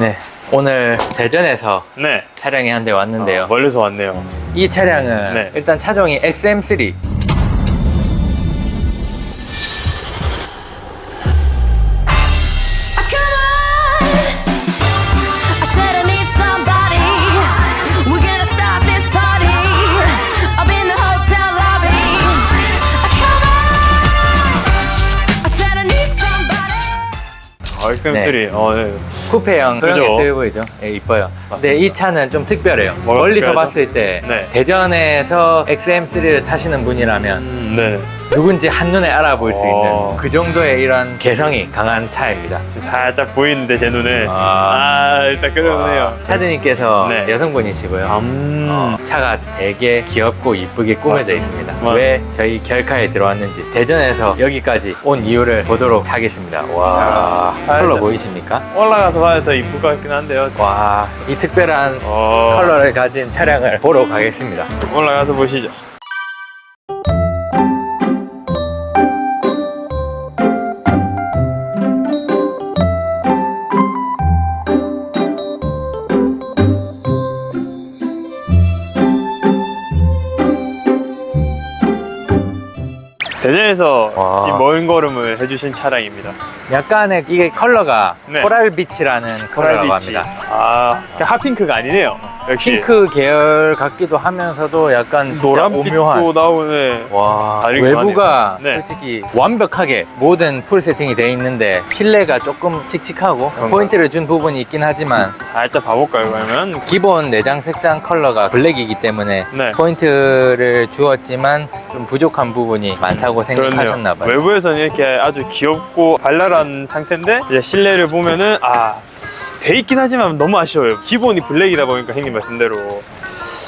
네. 오늘 대전에서 네. 차량이 한 대 왔는데요. 아, 멀리서 왔네요. 이 차량은 네. 일단 차종이 XM3. Somebody. 아, XM3. 어, 네. 쿠페형 그런 그죠? SUV죠. 예, 이뻐요. 맞습니다. 네, 이 차는 좀 특별해요. 멀리서 특별하죠? 봤을 때 네. 대전에서 XM3를 타시는 분이라면 음, 네. 누군지 한눈에 알아볼 수 어. 있는 그 정도의 이런 개성이 강한 차입니다. 지금 살짝 보이는데, 제 눈에. 아. 아, 일단 끌어오네요. 차주님께서 네. 여성분이시고요. 음. 어, 차가 되게 귀엽고 이쁘게 꾸며져 맞습니다. 있습니다. 맞- 왜 저희 결카에 들어왔는지 대전에서 여기까지 온 이유를 보도록 하겠습니다. 와, 야, 컬러. 보이십니까? 올라가서 봐야 더 이쁠 것 같긴 한데요. 와, 이 특별한 어. 컬러를 가진 차량을 보러 가겠습니다. 올라가서 보시죠. 대전에서 와. 이 먼 걸음을 해주신 차량입니다. 약간의 이게 컬러가 네. 코랄 빛이라는 컬러라고 코랄비치. 합니다. 아, 핫핑크가 아니네요. 역시. 핑크 계열 같기도 하면서도 약간 진짜 노란빛도 오묘한 나오네. 와 외부가. 네. 솔직히 완벽하게 모든 풀 세팅이 돼 있는데 실내가 조금 칙칙하고 그런가요? 포인트를 준 부분이 있긴 하지만 살짝 봐볼까요, 그러면? 기본 내장 색상 컬러가 블랙이기 때문에 네. 포인트를 주었지만 좀 부족한 부분이 많다고 생각하셨나 봐요. 외부에서는 이렇게 아주 귀엽고 발랄한 상태인데 이제 실내를 보면은 아. 돼 있긴 하지만 너무 아쉬워요. 기본이 블랙이다 보니까 형님 말씀대로.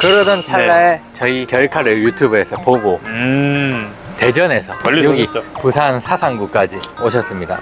그러던 찰나에 저희 결카를 유튜브에서 보고 음. 대전에서 멀리서 여기 오셨죠? 부산 사상구까지 오셨습니다.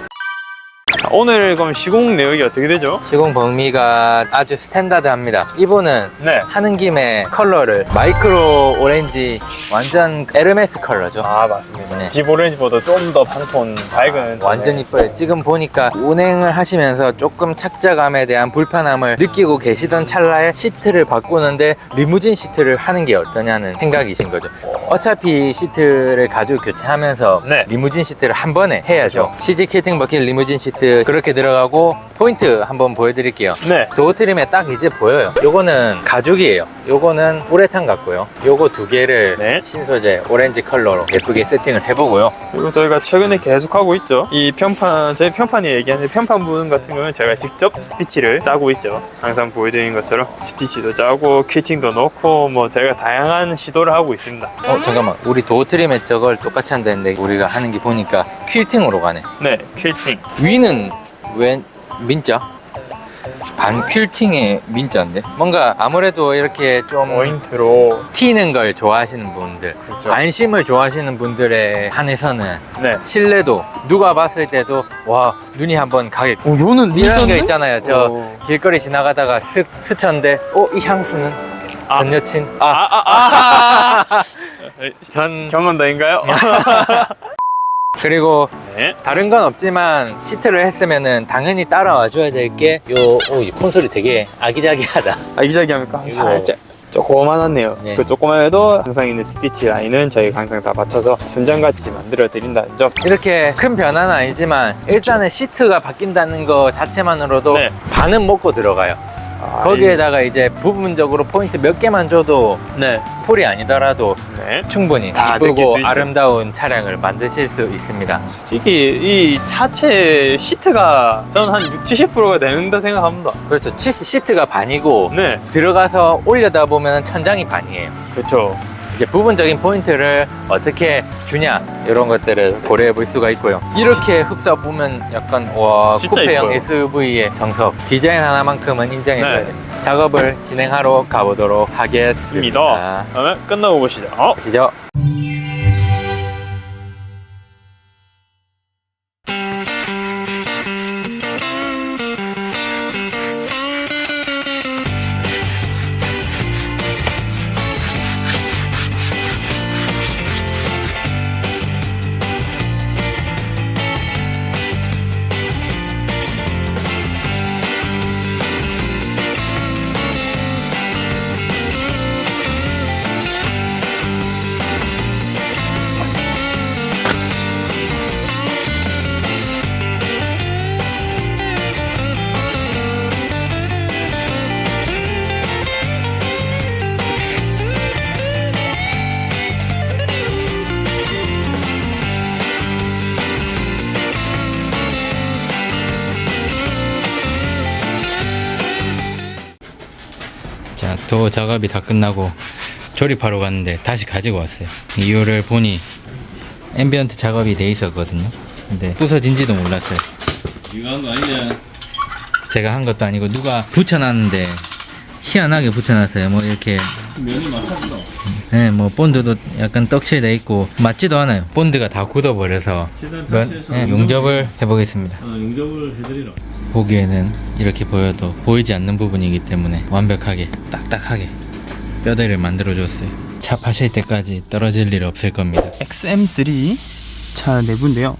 자, 오늘 그럼 시공 내역이 어떻게 되죠? 시공 범위가 아주 스탠다드합니다. 이분은 네. 하는 김에 컬러를 마이크로 오렌지 완전 에르메스 컬러죠. 아 맞습니다. 네. 딥 오렌지보다 좀더 판톤 밝은 완전 톤의 이뻐요. 지금 보니까 운행을 하시면서 조금 착자감에 대한 불편함을 느끼고 계시던 찰나에 시트를 바꾸는데 리무진 시트를 하는 게 어떠냐는 생각이신 거죠. 어차피 시트를 가지고 교체하면서 네. 리무진 시트를 한 번에 해야죠. CG 킬팅 버킷 리무진 시트 그렇게 들어가고 포인트 한번 보여드릴게요. 네. 도어 트림에 딱 이제 보여요. 요거는 가죽이에요. 요거는 우레탄 같고요. 요거 두 개를 네. 신소재 오렌지 컬러로 예쁘게 세팅을 해보고요. 그리고 저희가 최근에 계속 하고 있죠. 이 편판, 저희 편판이 얘기하는 편판 부분 같은 경우는 제가 직접 스티치를 짜고 있죠. 항상 보여드리는 것처럼 스티치도 짜고 퀴팅도 넣고 뭐 저희가 다양한 시도를 하고 있습니다. 어 잠깐만 우리 도어 트림에 저걸 똑같이 한다는데 우리가 하는 게 보니까 퀼팅으로 가네. 네, 퀴팅. 위는 왜 민자? 반 퀼팅의 민자인데 뭔가 아무래도 이렇게 좀 포인트로 튀는 걸 좋아하시는 분들 그렇죠. 관심을 좋아하시는 분들에 한해서는 네. 실내도 누가 봤을 때도 와 눈이 한번 가겠고 오, 요는 이런 게 있잖아요 저 오. 길거리 지나가다가 슥 스쳤는데 어 이 향수는 아. 전 여친 아, 아, 아, 아. 전 경험담인가요? 그리고 네. 다른 건 없지만 시트를 했으면은 당연히 따라와 줘야 될 게요 오, 이 콘솔이 되게 아기자기하다 아기자기합니까? 이거. 살짝 조그만하네요. 네. 그 조그만해도 항상 있는 스티치 라인은 저희가 항상 다 맞춰서 순장같이 만들어 드린다는 점. 이렇게 큰 변화는 아니지만 일단은 시트가 바뀐다는 거 자체만으로도 네. 반은 먹고 들어가요 아, 거기에다가 이제 부분적으로 포인트 몇 개만 줘도 이- 네. 풀이 아니더라도 네. 충분히 다 느낄 수 이쁘고 있죠. 아름다운 차량을 만드실 수 있습니다. 솔직히 이 차체 시트가 저는 한 6, 70%가 된다 생각합니다. 그렇죠. 치- 시트가 반이고 네. 들어가서 올려다 보면 천장이 반이에요. 그렇죠. 이제 부분적인 포인트를 어떻게 주냐 이런 것들을 고려해 볼 수가 있고요. 이렇게 흡사 보면 약간 와 진짜 쿠페형 이뻐요. SUV의 정석 디자인 하나만큼은 인정해줘야 네. 돼. 작업을 진행하러 가보도록 하겠습니다. 그러면 끝나고 보시죠. 어? 아시죠? 자, 도 작업이 다 끝나고 조립하러 갔는데 다시 가지고 왔어요. 이유를 보니 앰비언트 작업이 돼 있었거든요. 근데 부서진지도 몰랐어요. 이거 한 거 아니냐? 제가 한 것도 아니고 누가 붙여놨는데 희한하게 붙여놨어요. 뭐 이렇게 면이 많았어. 네, 뭐 본드도 약간 떡칠돼 있고 맞지도 않아요. 본드가 다 굳어버려서 최대한 면- 터치해서 네, 용접을 해보겠습니다. 어, 용접을 해드리라. 보기에는 이렇게 보여도 보이지 않는 부분이기 때문에 완벽하게 딱딱하게 뼈대를 만들어 줬어요. 차 파실 때까지 떨어질 일 없을 겁니다. XM3 차 내부인데요.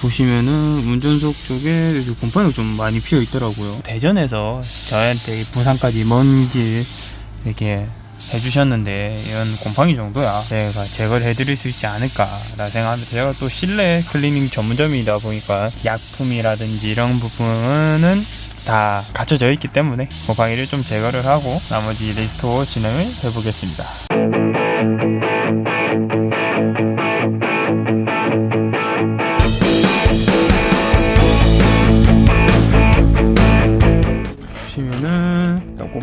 보시면은 운전석 쪽에 곰팡이가 좀 많이 피어 있더라고요. 대전에서 저한테 이 부산까지 먼 길 이렇게 해주셨는데 이런 곰팡이 정도야 제가 제거를 해드릴 수 있지 않을까라 생각합니다. 제가 또 실내 클리닝 전문점이다 보니까 약품이라든지 이런 부분은 다 갖춰져 있기 때문에 곰팡이를 좀 제거를 하고 나머지 리스토어 진행을 해보겠습니다.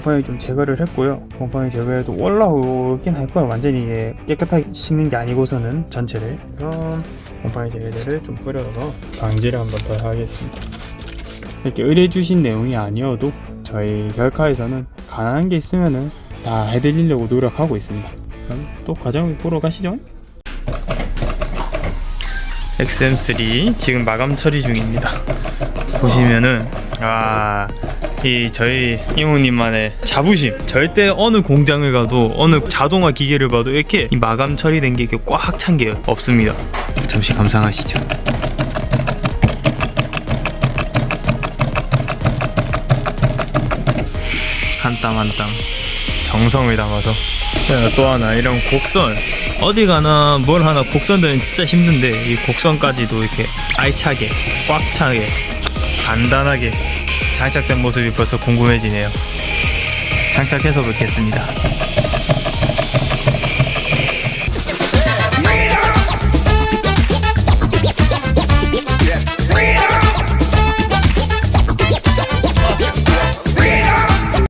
곰팡이 좀 제거를 했고요. 곰팡이 제거해도 올라오긴 할 거예요. 완전히 이게 깨끗하게 씻는 게 아니고서는 전체를. 그래서 곰팡이 제거제를 좀 뿌려서 방지를 한번 더 하겠습니다. 이렇게 의뢰 주신 내용이 아니어도 저희 결카에서는 가능한 게 있으면은 다 해드리려고 노력하고 있습니다. 그럼 또 과정을 보러 가시죠. XM3 지금 마감 처리 중입니다. 보시면은 아. 이 저희 이모님만의 자부심. 절대 어느 공장을 가도 어느 자동화 기계를 봐도 이렇게 이 마감 처리된 게 꽉 찬 게 없습니다. 잠시 감상하시죠. 한 땀 한 땀 정성을 담아서. 자, 또 하나. 이런 곡선. 어디 가나 뭘 하나 곡선들은 진짜 힘든데 이 곡선까지도 이렇게 알차게 꽉 차게 간단하게 장착된 모습이 벌써 궁금해지네요. 장착해서 뵙겠습니다.